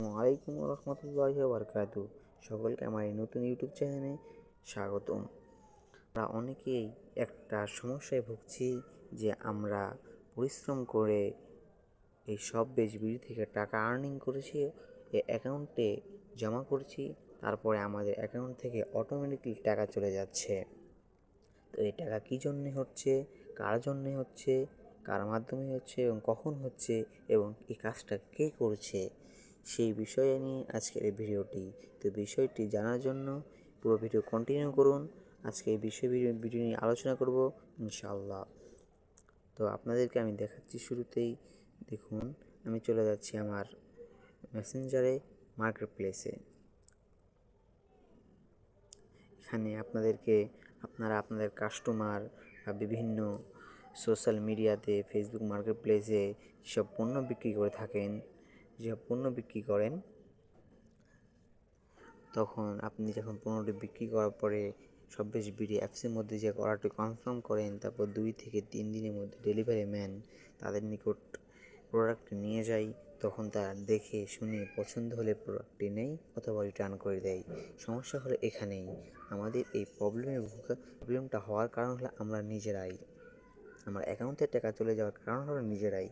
আলাইকুম রহমতুল্লাহ বারকাতু সকলকে আমার এই নতুন ইউটিউব চ্যানেলে স্বাগতম। আমরা অনেকেই একটা সমস্যায় ভুগছি যে আমরা পরিশ্রম করে এই সব বেচ বিড়ি থেকে টাকা আর্নিং করেছি, এ অ্যাকাউন্টে জমা করছি, তারপরে আমাদের অ্যাকাউন্ট থেকে অটোমেটিকলি টাকা চলে যাচ্ছে। তো এই টাকা কী জন্যে হচ্ছে, কার জন্যে হচ্ছে, কার মাধ্যমে হচ্ছে এবং কখন হচ্ছে এবং এই কাজটা কে করছে? সেই বিষয়ে নিয়ে আজকের এই ভিডিওটি। তো বিষয়টি জানার জন্য পুরো ভিডিও কন্টিনিউ করুন। আজকে এই বিষয় ভিডিও নিয়ে আলোচনা করব ইনশাআল্লাহ। তো আপনাদেরকে আমি দেখাচ্ছি শুরুতেই। দেখুন, আমি চলে যাচ্ছি আমার মেসেঞ্জারে মার্কেট প্লেসে এখানে আপনাদেরকে, আপনারা আপনাদের কাস্টমার বা বিভিন্ন সোশ্যাল মিডিয়াতে ফেসবুক মার্কেট প্লেসে যেসব পণ্য বিক্রি করে থাকেন যেসব পণ্য বিক্রি করেন, তখন আপনি যখন পণ্যটি বিক্রি করার পরে সব বেশ বিডি অ্যাপসের মধ্যে যে অর্ডারটি কনফার্ম করেন, তারপর দুই থেকে তিন দিনের মধ্যে ডেলিভারি ম্যান তাদের নিকট প্রোডাক্ট নিয়ে যায়, তখন তারা দেখে, শুনে পছন্দ হলে প্রোডাক্টটি নেই অথবা রিটার্ন করে দেয়। সমস্যা হলো এখানেই। আমাদের এই প্রবলেমের প্রবলেমটা হওয়ার কারণ হলো আমরা নিজেরাই। আমার অ্যাকাউন্টে টাকা চলে যাওয়ার কারণ হলো নিজেরাই।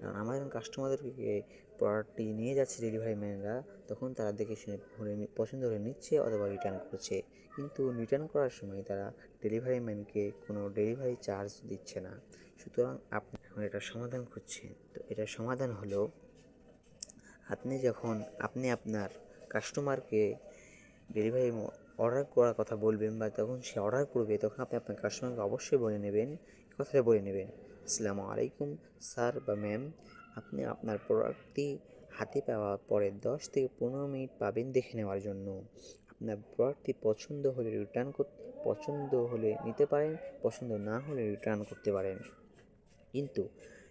কারণ আমরা যখন কাস্টমারদেরকে প্রোডাক্টটি নিয়ে যাচ্ছে ডেলিভারি ম্যানরা, তখন তারা দেখে শুনে পছন্দ হলে নিচ্ছে অথবা রিটার্ন করছে। কিন্তু রিটার্ন করার সময় তারা ডেলিভারি ম্যানকে কোনো ডেলিভারি চার্জ দিচ্ছে না। সুতরাং আপনি এখন এটার সমাধান খুঁজছেন। তো এটার সমাধান হলো, আপনি যখন, আপনি আপনার কাস্টমারকে ডেলিভারি অর্ডার করার কথা বলবেন বা তখন সে অর্ডার করবে, তখন আপনি আপনার কাস্টমারকে অবশ্যই বলে নেবেন কথাটা বলে নেবেন। আসসালামু আলাইকুম স্যার বা ম্যাম আপনি আপনার প্রোডাক্টটি হাতে পাওয়ার পরে দশ থেকে পনেরো মিনিট পাবেন দেখে নেওয়ার জন্য। আপনার প্রোডাক্টটি পছন্দ হলে রিটার্ন পছন্দ হলে নিতে পারেন, পছন্দ না হলে রিটার্ন করতে পারেন। কিন্তু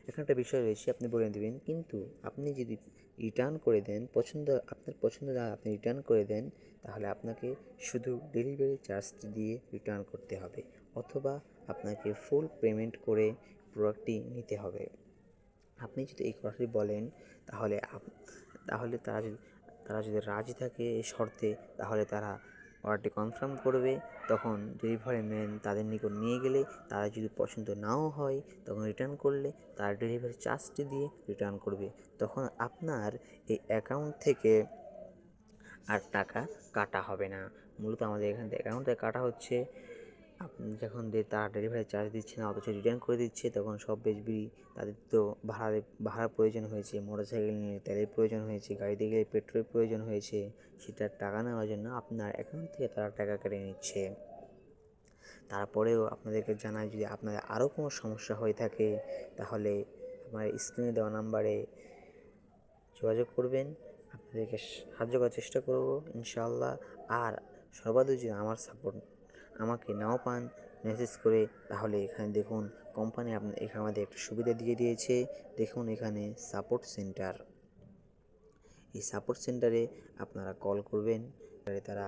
এখানে একটা বিষয় রয়েছে, আপনি বলে দেবেন কিন্তু আপনি যদি রিটার্ন করে দেন, পছন্দ, আপনার পছন্দ না, আপনি রিটার্ন করে দেন, তাহলে আপনাকে শুধু ডেলিভারি চার্জ দিয়ে রিটার্ন করতে হবে অথবা আপনাকে ফুল পেমেন্ট করে প্রোডাক্টটি নিতে হবে। আপনি যদি এই কথাটি বলেন, তাহলে তাহলে তারা যদি তারা যদি রাজি থাকে এই শর্তে, তাহলে তারা অর্ডারটি কনফার্ম করবে, তখন ডেলিভারি ম্যান তাদের নিকট নিয়ে গেলে, তারা যদি পছন্দ নাও হয়, তখন রিটার্ন করলে, তারা ডেলিভারি চার্জটি দিয়ে রিটার্ন করবে। তখন আপনার এই অ্যাকাউন্ট থেকে আর টাকা কাটা হবে না। মূলত আমাদের এখান থেকে অ্যাকাউন্ট থেকে কাটা হচ্ছে আপনি যখন তারা ডেলিভারি চার্জ দিচ্ছে না, অথচ রিটার্ন করে দিচ্ছে, তখন সব বেচবি তাদের তো ভাড়া ভাড়ার প্রয়োজন হয়েছে মোটর সাইকেল নিয়ে তেলের প্রয়োজন হয়েছে, গাড়িতে গেলে পেট্রোলের প্রয়োজন হয়েছে সেটার টাকা নেওয়ার জন্য আপনার অ্যাকাউন্ট থেকে তারা টাকা কেটে নিচ্ছে। তারপরেও আপনাদেরকে জানাই, যদি আপনাদের আরও কোনো সমস্যা হয়ে থাকে, তাহলে আমার স্ক্রিনে দেওয়া নাম্বারে যোগাযোগ করবেন। আপনাদেরকে সাহায্য করার চেষ্টা করব, ইনশাআল্লাহ। আর সর্বাধিক যদি আমার সাপোর্ট আমাকে নাও পান। মেসেজ করে, তাহলে এখানে দেখুন কোম্পানি আপনার, এখানে আমাদের একটা সুবিধা দিয়ে দিয়েছে। দেখুন এখানে সাপোর্ট সেন্টার এই সাপোর্ট সেন্টারে আপনারা কল করবেন। তারা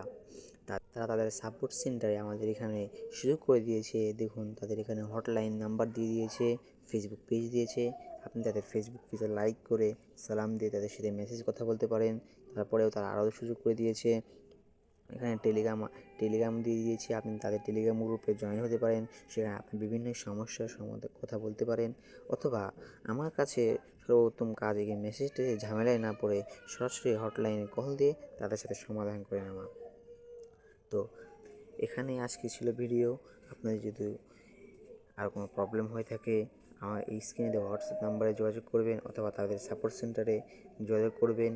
তারা তাদের সাপোর্ট সেন্টারে আমাদের এখানে সুযোগ করে দিয়েছে। দেখুন, তাদের এখানে হটলাইন নাম্বার দিয়ে দিয়েছে ফেসবুক পেজ দিয়েছে। আপনি তাদের ফেসবুক পেজে লাইক করে, সালাম দিয়ে তাদের সাথে মেসেজ কথা বলতে পারেন। তারপরেও তারা আরও সুযোগ করে দিয়েছে। এখানে টেলিগ্রাম টেলিগ্রাম দিয়ে দিয়েছি, আপনি তাদের টেলিগ্রাম গ্রুপে জয়েন হতে পারেন, সেখানে আপনি বিভিন্ন সমস্যার সম্বন্ধে কথা বলতে পারেন, অথবা আমার কাছে সর্বোত্তম কাজ এগিয়ে মেসেজটি ঝামেলায় না পড়ে সরাসরি হটলাইনে কল দিয়ে তাদের সাথে সমাধান করে নেওয়া। তো এখানে আজকে ছিল ভিডিও আপনাদের যদি আর কোনো প্রবলেম হয়ে থাকে, আমার এই স্ক্রিনে হোয়াটসঅ্যাপ নাম্বারে যোগাযোগ করবেন, অথবা তাদের সাপোর্ট সেন্টারে যোগাযোগ করবেন।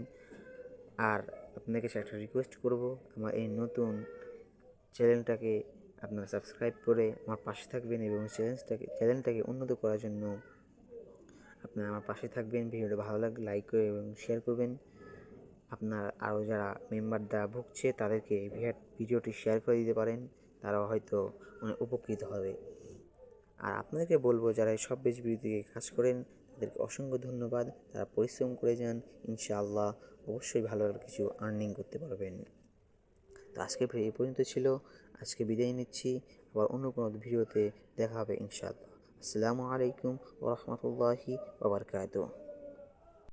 আর আপনাদের কাছে একটা রিকোয়েস্ট করব, আমার এই নতুন চ্যানেলটাকে আপনারা সাবস্ক্রাইব করে আমার পাশে থাকবেন এবং চ্যালেঞ্জটাকে চ্যানেলটাকে উন্নত করার জন্য আপনারা আমার পাশে থাকবেন, ভিডিওটা ভালো লাগলে লাইক করে এবং শেয়ার করবেন। আপনার আরও যারা মেম্বার দ্বারা ভুগছে, তাদেরকে ভিডিওটি শেয়ার করে দিতে পারেন, তারাও হয়তো অনেক উপকৃত হবে। আর আপনাদেরকে বলব, যারা এই সব বেশ বিরোধীকে কাজ করেন, তাদেরকে অসংখ্য ধন্যবাদ। তারা পরিশ্রম করে যান, ইনশাআল্লাহ। অবশ্যই ভালো কিছু আর্নিং করতে পারবেন। তো আজকে এই পর্যন্ত ছিল। আজকে বিদায় নিচ্ছি। আবার অন্য কোনো ভিডিওতে দেখা হবে ইনশাআল্লাহ। আসসালামু আলাইকুম ওরহমতুল্লাহি বাবরকাত